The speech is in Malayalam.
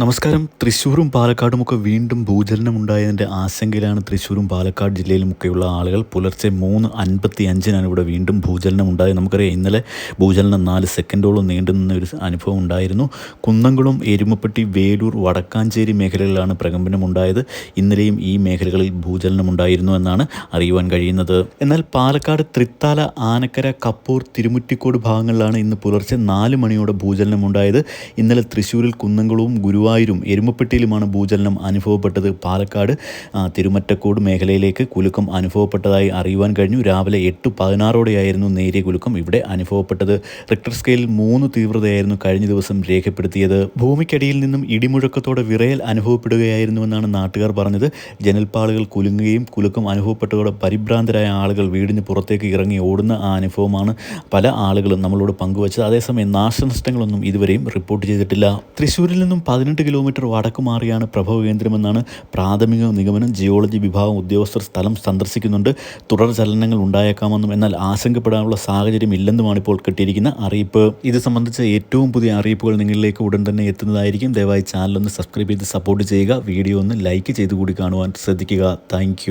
നമസ്കാരം. തൃശ്ശൂരും പാലക്കാടും ഒക്കെ വീണ്ടും ഭൂചലനം ഉണ്ടായതിന്റെ ആശങ്കയിലാണ് തൃശ്ശൂരും പാലക്കാട് ജില്ലയിലുമൊക്കെയുള്ള ആളുകൾ. പുലർച്ചെ മൂന്ന് അൻപത്തി അഞ്ചിനാണ് ഇവിടെ വീണ്ടും ഭൂചലനം ഉണ്ടായത് നമുക്കറിയാം ഇന്നലെ ഭൂചലനം നാല് സെക്കൻഡോളം നീണ്ടു നിന്ന ഒരു അനുഭവം ഉണ്ടായിരുന്നു. കുന്നംകുളം എരുമപ്പെട്ടി വേലൂർ വടക്കാഞ്ചേരി മേഖലകളിലാണ് പ്രകമ്പനം ഉണ്ടായത് ഇന്നലെയും ഈ മേഖലകളിൽ ഭൂചലനം ഉണ്ടായിരുന്നു എന്നാണ് അറിയുവാൻ കഴിയുന്നത്. എന്നാൽ പാലക്കാട് തൃത്താല ആനക്കര കപ്പൂർ തിരുമുറ്റിക്കോട് ഭാഗങ്ങളിലാണ് ഇന്ന് പുലർച്ചെ നാല് മണിയോടെ ഭൂചലനം ഉണ്ടായത് ഇന്നലെ തൃശ്ശൂരിൽ കുന്നംകുളവും ഗുരുവായൂരും എരുമപ്പെട്ടിയിലുമാണ് ഭൂചലനം അനുഭവപ്പെട്ടത്. പാലക്കാട് തിരുമറ്റക്കോട് മേഖലയിലേക്ക് കുലുക്കം അനുഭവപ്പെട്ടതായി അറിയുവാൻ കഴിഞ്ഞു. രാവിലെ എട്ട് പതിനാറോടെയായിരുന്നു നേരിയ കുലുക്കം ഇവിടെ അനുഭവപ്പെട്ടത്. റിക്ടർ സ്കെയിലിൽ മൂന്ന് തീവ്രതയായിരുന്നു കഴിഞ്ഞ ദിവസം രേഖപ്പെടുത്തിയത്. ഭൂമിക്കടിയിൽ നിന്നും ഇടിമുഴക്കത്തോടെ വിറയൽ അനുഭവപ്പെടുകയായിരുന്നുവെന്നാണ് നാട്ടുകാർ പറഞ്ഞത്. ജനൽപ്പാളുകൾ കുലുങ്ങുകയും കുലുക്കം അനുഭവപ്പെട്ടതോടെ പരിഭ്രാന്തരായ ആളുകൾ വീടിന് പുറത്തേക്ക് ഇറങ്ങി ഓടുന്ന ആ അനുഭവമാണ് പല ആളുകളും നമ്മളോട് പങ്കുവച്ചത്. അതേസമയം നാശനഷ്ടങ്ങളൊന്നും ഇതുവരെയും റിപ്പോർട്ട് ചെയ്തിട്ടില്ല. തൃശ്ശൂരിൽ നിന്നും പതിനെട്ട് കിലോമീറ്റർ വടക്ക് മാറിയാണ് പ്രഭവ കേന്ദ്രമെന്നാണ് പ്രാഥമിക നിഗമനം. ജിയോളജി വിഭാഗം ഉദ്യോഗസ്ഥർ സ്ഥലം സന്ദർശിക്കുന്നുണ്ട്. തുടർ ചലനങ്ങൾ ഉണ്ടായേക്കാമെന്നും എന്നാൽ ആശങ്കപ്പെടാനുള്ള സാഹചര്യം ഇല്ലെന്നുമാണ് ഇപ്പോൾ കിട്ടിയിരിക്കുന്ന അറിയിപ്പ്. ഇത് സംബന്ധിച്ച ഏറ്റവും പുതിയ അറിയിപ്പുകൾ നിങ്ങളിലേക്ക് ഉടൻ തന്നെ എത്തുന്നതായിരിക്കും. ദയവായി ചാനലൊന്ന് സബ്സ്ക്രൈബ് ചെയ്ത് സപ്പോർട്ട് ചെയ്യുക. വീഡിയോ ഒന്ന് ലൈക്ക് ചെയ്ത് കൂടി കാണുവാൻ ശ്രദ്ധിക്കുക. താങ്ക്